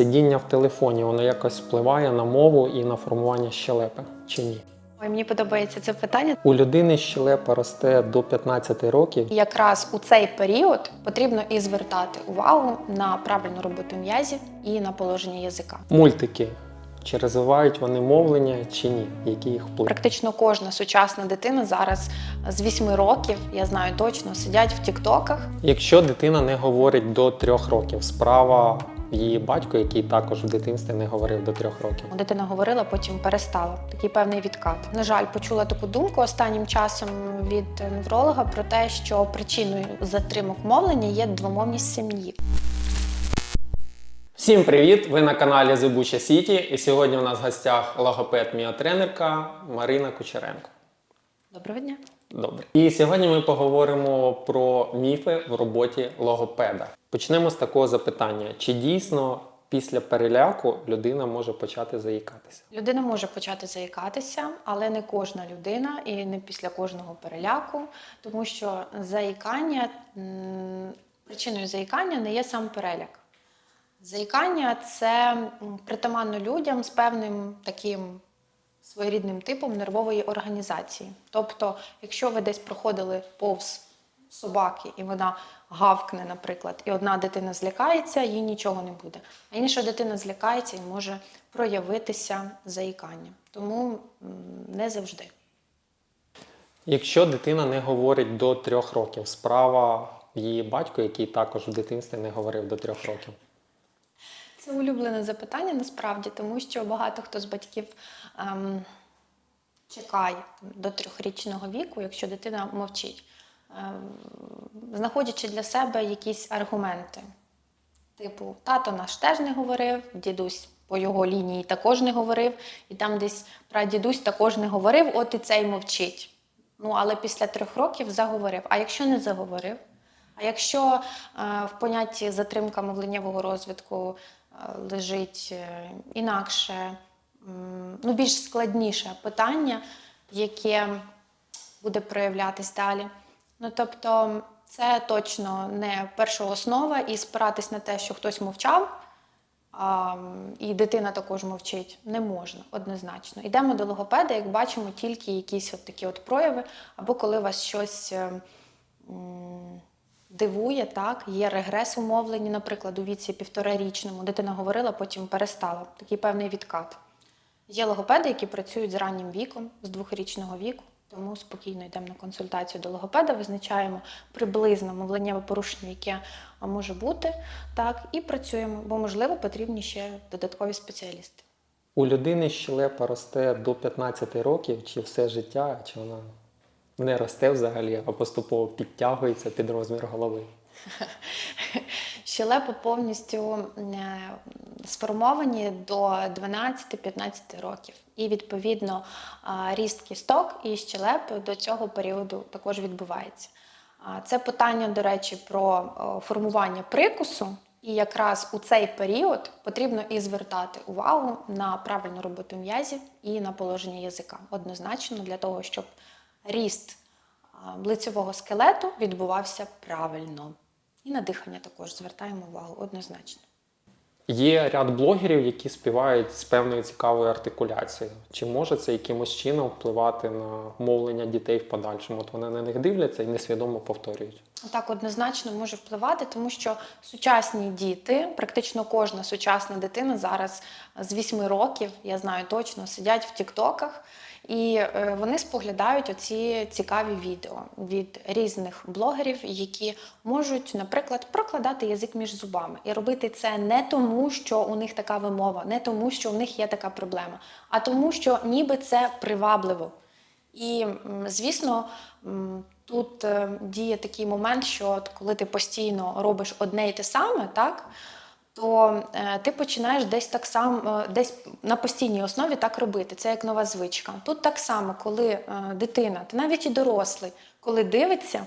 Сидіння в телефоні воно якось впливає на мову і на формування щелепи чи ні? Ой, мені подобається це питання. У людини щелепа росте до 15 років. Якраз у цей період потрібно і звертати увагу на правильну роботу м'язів і на положення язика. Мультики. Чи розвивають вони мовлення чи ні? Який їх вплив? Практично кожна сучасна дитина зараз з 8 років, я знаю точно, сидять в тіктоках. Якщо дитина не говорить до трьох років, справа її батько, який також в дитинстві не говорив до трьох років. Дитина говорила, потім перестала. Такий певний відкат. На жаль, почула таку думку останнім часом від невролога про те, що причиною затримок мовлення є двомовність сім'ї. Всім привіт! Ви на каналі Зибуча Сіті. І сьогодні у нас в гостях логопед міотренерка Марина Кучеренко. Доброго дня. Добре. І сьогодні ми поговоримо про міфи в роботі логопеда. Почнемо з такого запитання: чи дійсно після переляку людина може почати заїкатися? Людина може почати заїкатися, але не кожна людина і не після кожного переляку, тому що заїкання причиною заїкання не є сам переляк. Заїкання це притаманно людям з певним таким своєрідним типом нервової організації. Тобто, якщо ви десь проходили повз собаки, і вона гавкне, наприклад, і одна дитина злякається, їй нічого не буде. А інша дитина злякається і може проявитися заїкання. Тому не завжди. Якщо дитина не говорить до трьох років, справа її батько, який також в дитинстві не говорив до трьох років. Це улюблене запитання насправді, тому що багато хто з батьків ем, чекає до трьохрічного віку, якщо дитина мовчить, знаходячи для себе якісь аргументи. Типу, тато наш теж не говорив, дідусь по його лінії також не говорив, і там десь прадідусь також не говорив, от і цей мовчить. Ну, але після трьох років заговорив. А якщо не заговорив? А якщо е, в понятті затримка мовленнєвого розвитку е, лежить е, інакше, м, ну, більш складніше питання, яке буде проявлятись далі. Ну, тобто, це точно не першооснова, і спиратись на те, що хтось мовчав, а, і дитина також мовчить, не можна однозначно. Йдемо до логопеда, як бачимо, тільки якісь от такі от прояви, або коли вас щось. е, Дивує, так, є регрес у мовленні, наприклад, у віці півторарічному. Дитина говорила, потім перестала. Такий певний відкат. Є логопеди, які працюють з раннім віком, з двохрічного віку, тому спокійно йдемо на консультацію до логопеда, визначаємо приблизно мовленнєве порушення, яке може бути, так, і працюємо, бо, можливо, потрібні ще додаткові спеціалісти. У людини щелепа росте до 15 років, чи все життя, чи вона не росте взагалі, а поступово підтягується під розмір голови. Щелепи повністю е, сформовані до 12-15 років. І відповідно ріст кісток і щелепи до цього періоду також відбувається. Це питання, до речі, про формування прикусу. І якраз у цей період потрібно і звертати увагу на правильну роботу м'язів і на положення язика. Однозначно для того, щоб ріст лицевого скелету відбувався правильно. І на дихання також звертаємо увагу однозначно. Є ряд блогерів, які співають з певною цікавою артикуляцією. Чи може це якимось чином впливати на мовлення дітей в подальшому? От вони на них дивляться і несвідомо повторюють. Так однозначно може впливати, тому що сучасні діти, практично кожна сучасна дитина зараз з 8 років, я знаю точно, сидять в тіктоках, і е, вони споглядають оці цікаві відео від різних блогерів, які можуть, наприклад, прокладати язик між зубами і робити це не тому, що у них така вимова, не тому, що у них є така проблема, а тому, що ніби це привабливо. І, звісно, тут е, діє такий момент, що от коли ти постійно робиш одне і те саме, так, то е, ти починаєш десь так само, е, десь на постійній основі так робити. Це як нова звичка. Тут так само, коли дитина, та навіть і дорослий, коли дивиться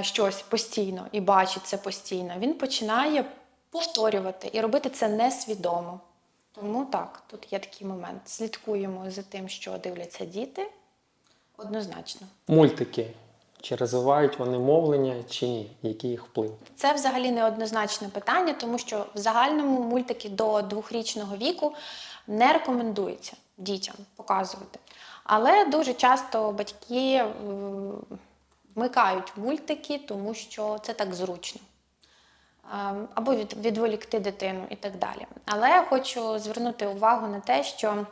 щось постійно і бачить це постійно, він починає повторювати і робити це несвідомо. Тому так, тут є такий момент. Слідкуємо за тим, що дивляться діти. Однозначно. Мультики. Чи розвивають вони мовлення, чи ні? Який їх вплив? Це взагалі неоднозначне питання, тому що в загальному мультики до двохрічного віку не рекомендується дітям показувати. Але дуже часто батьки вмикають мультики, тому що це так зручно. Е, Або відволікти дитину і так далі. Але я хочу звернути увагу на те, що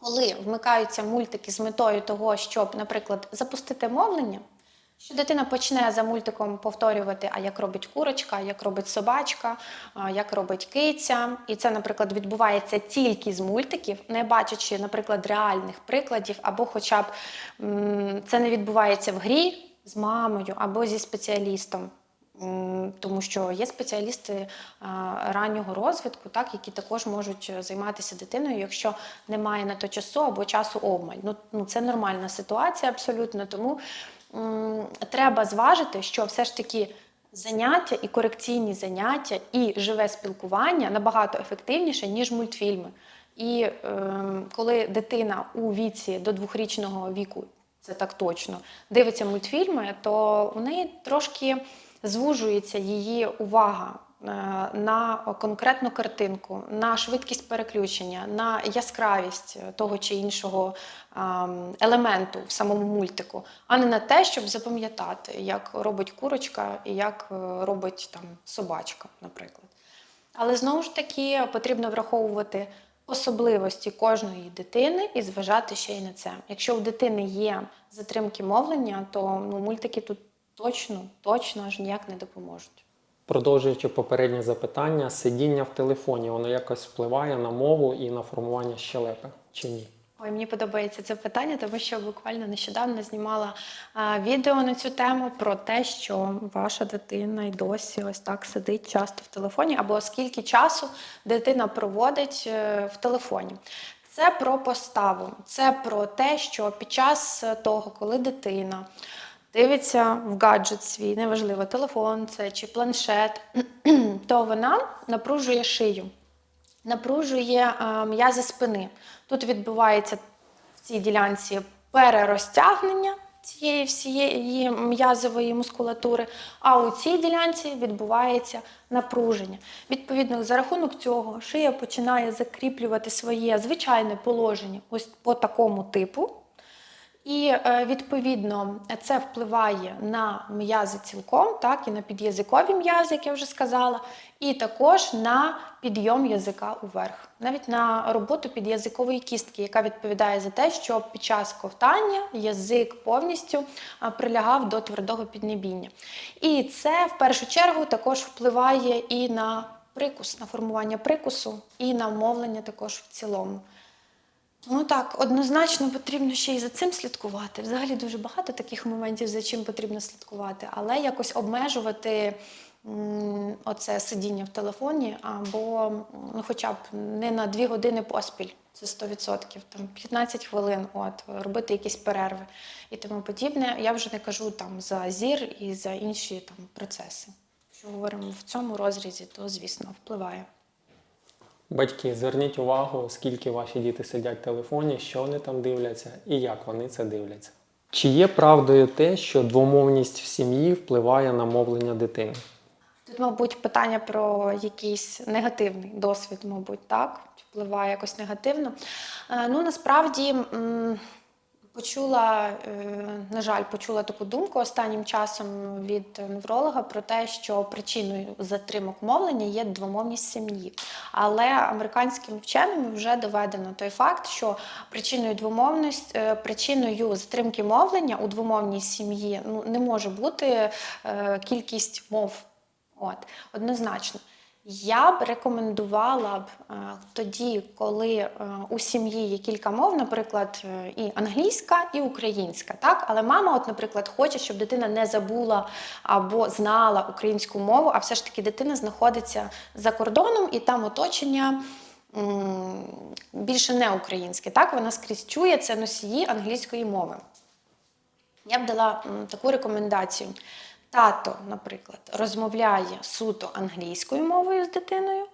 коли вмикаються мультики з метою того, щоб, наприклад, запустити мовлення, що дитина почне за мультиком повторювати, а як робить курочка, як робить собачка, як робить киця. І це, наприклад, відбувається тільки з мультиків, не бачачи, наприклад, реальних прикладів, або хоча б це не відбувається в грі з мамою або зі спеціалістом. Тому що є спеціалісти раннього розвитку, так, які також можуть займатися дитиною, якщо немає на то часу або часу обмаль. Ну, ну це нормальна ситуація абсолютно. Тому треба зважити, що все ж таки заняття і корекційні заняття, і живе спілкування набагато ефективніше, ніж мультфільми. І е, коли дитина у віці до двохрічного віку, це так точно, дивиться мультфільми, то у неї трошки звужується її увага на конкретну картинку, на швидкість переключення, на яскравість того чи іншого ем, елементу в самому мультику, а не на те, щоб запам'ятати, як робить курочка і як е, робить там собачка, наприклад. Але знову ж таки потрібно враховувати особливості кожної дитини і зважати ще й на це. Якщо у дитини є затримки мовлення, то ну, мультики тут точно, точно аж ніяк не допоможуть. Продовжуючи попереднє запитання, сидіння в телефоні воно якось впливає на мову і на формування щелепи чи ні? Ой, мені подобається це питання, тому що буквально нещодавно знімала а, відео на цю тему про те, що ваша дитина й досі ось так сидить часто в телефоні, або скільки часу дитина проводить е, в телефоні. Це про поставу, це про те, що під час того, коли дитина дивиться в гаджет свій, неважливо, телефон це чи планшет, то вона напружує шию напружує е, м'язи спини. Тут відбувається в цій ділянці перерозтягнення цієї всієї м'язової мускулатури, а у цій ділянці відбувається напруження. Відповідно, за рахунок цього шия починає закріплювати своє звичайне положення ось по такому типу. І е, відповідно це впливає на м'язи цілком, так і на під'язикові м'язи, як я вже сказала, і також на підйом язика уверх, навіть на роботу під'язикової кістки, яка відповідає за те, що під час ковтання язик повністю прилягав до твердого піднебіння. І це в першу чергу також впливає і на прикус, на формування прикусу, і на мовлення також в цілому. Ну так, однозначно потрібно ще й за цим слідкувати. Взагалі дуже багато таких моментів, за чим потрібно слідкувати, але якось обмежувати м, оце сидіння в телефоні або ну, хоча б не на дві години поспіль. Це 100%, там 15 хвилин, от робити якісь перерви і тому подібне. Я вже не кажу там за зір і за інші там процеси. Якщо говоримо в цьому розрізі, то звісно впливає. Батьки, зверніть увагу, скільки ваші діти сидять в телефоні, що вони там дивляться і як вони це дивляться. Чи є правдою те, що двомовність в сім'ї впливає на мовлення дитини? Тут, мабуть, питання про якийсь негативний досвід, мабуть, так? Впливає якось негативно. Е, Ну, насправді м, почула, е, на жаль, почула таку думку останнім часом від невролога про те, що причиною затримок мовлення є двомовність сім'ї. Але американськими вченими вже доведено той факт, що причиною двомовності, е, причиною затримки мовлення у двомовній сім'ї ну, не може бути е, кількість мов. От, однозначно. Я б рекомендувала б е, тоді, коли е, у сім'ї є кілька мов, наприклад, е, і англійська, і українська, так? Але мама, от, наприклад, хоче, щоб дитина не забула або знала українську мову, а все ж таки дитина знаходиться за кордоном і там оточення більше не українське. Так, вона скрізь чує це носії англійської мови. Я б дала таку рекомендацію. Тато, наприклад, розмовляє суто англійською мовою з дитиною,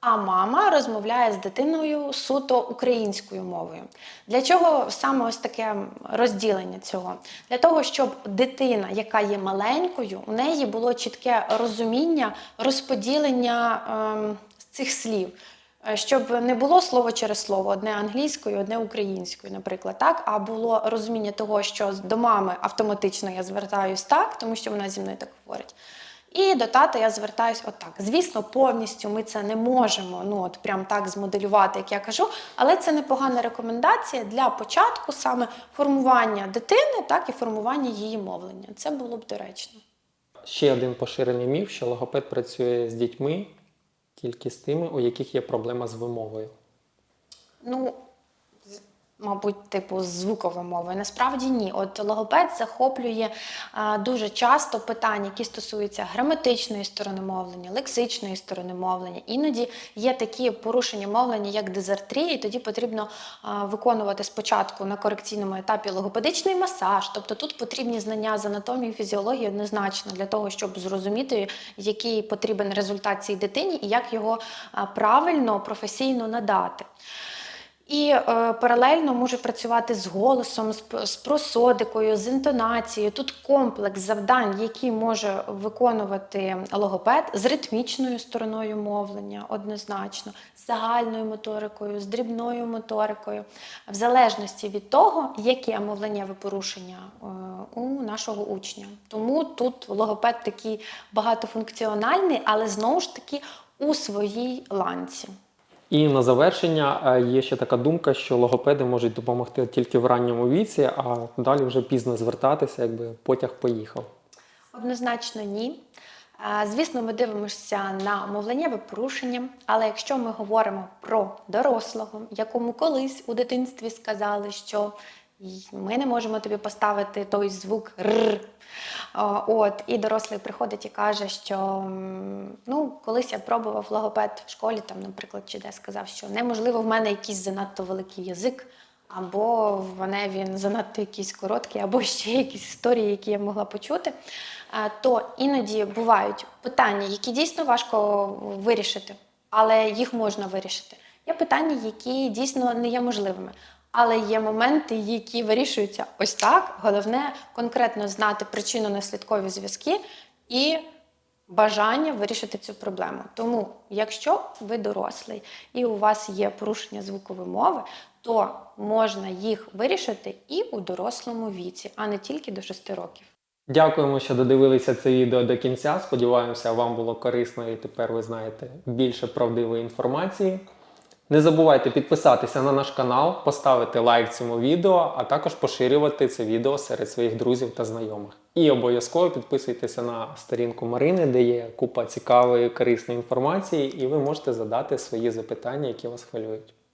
а мама розмовляє з дитиною суто українською мовою. Для чого саме ось таке розділення цього? Для того, щоб дитина, яка є маленькою, у неї було чітке розуміння, розподілення ем, цих слів. Е, Щоб не було слово через слово, одне англійською, одне українською, наприклад, так, а було розуміння того, що до мами автоматично я звертаюсь так, тому що вона зі мною так говорить. І до тата я звертаюсь отак. Звісно, повністю ми це не можемо ну от прям так змоделювати, як я кажу, але це непогана рекомендація для початку саме формування дитини, так і формування її мовлення. Це було б доречно. Ще один поширений міф, що логопед працює з дітьми тільки з тими, у яких є проблема з вимовою. Ну, мабуть, типу, звуковою мовою. Насправді ні. От логопед захоплює а, дуже часто питання, які стосуються граматичної сторони мовлення, лексичної сторони мовлення. Іноді є такі порушення мовлення, як дезартрія, і тоді потрібно а, виконувати спочатку на корекційному етапі логопедичний масаж. Тобто тут потрібні знання з анатомії, фізіології однозначно для того, щоб зрозуміти, який потрібен результат цій дитині і як його правильно, професійно надати. І е, паралельно може працювати з голосом, з, з просодикою, з інтонацією. Тут комплекс завдань, які може виконувати логопед з ритмічною стороною мовлення, однозначно, з загальною моторикою, з дрібною моторикою, в залежності від того, яке мовленнєве порушення е, у нашого учня. Тому тут логопед такий багатофункціональний, але знову ж таки у своїй ланці. І на завершення е, є ще така думка, що логопеди можуть допомогти тільки в ранньому віці, а далі вже пізно звертатися, якби потяг поїхав. Однозначно ні. Е, Звісно, ми дивимося на мовленнєве порушення, але якщо ми говоримо про дорослого, якому колись у дитинстві сказали, що ми не можемо тобі поставити той звук р. От, і дорослий приходить і каже, що ну, колись я пробував логопед в школі, там, наприклад, чи де сказав, що неможливо, в мене якийсь занадто великий язик, або в мене він занадто якийсь короткий, або ще якісь історії, які я могла почути. То іноді бувають питання, які дійсно важко вирішити, але їх можна вирішити. Є питання, які дійсно не є можливими. Але є моменти, які вирішуються ось так. Головне конкретно знати причинно-наслідкові зв'язки і бажання вирішити цю проблему. Тому, якщо ви дорослий і у вас є порушення звукової мови, то можна їх вирішити і у дорослому віці, а не тільки до 6 років. Дякуємо, що додивилися це відео до кінця. Сподіваємося, вам було корисно і тепер ви знаєте більше правдивої інформації. Не забувайте підписатися на наш канал, поставити лайк цьому відео, а також поширювати це відео серед своїх друзів та знайомих. І обов'язково підписуйтеся на сторінку Марини, де є купа цікавої корисної інформації, і ви можете задати свої запитання, які вас хвилюють.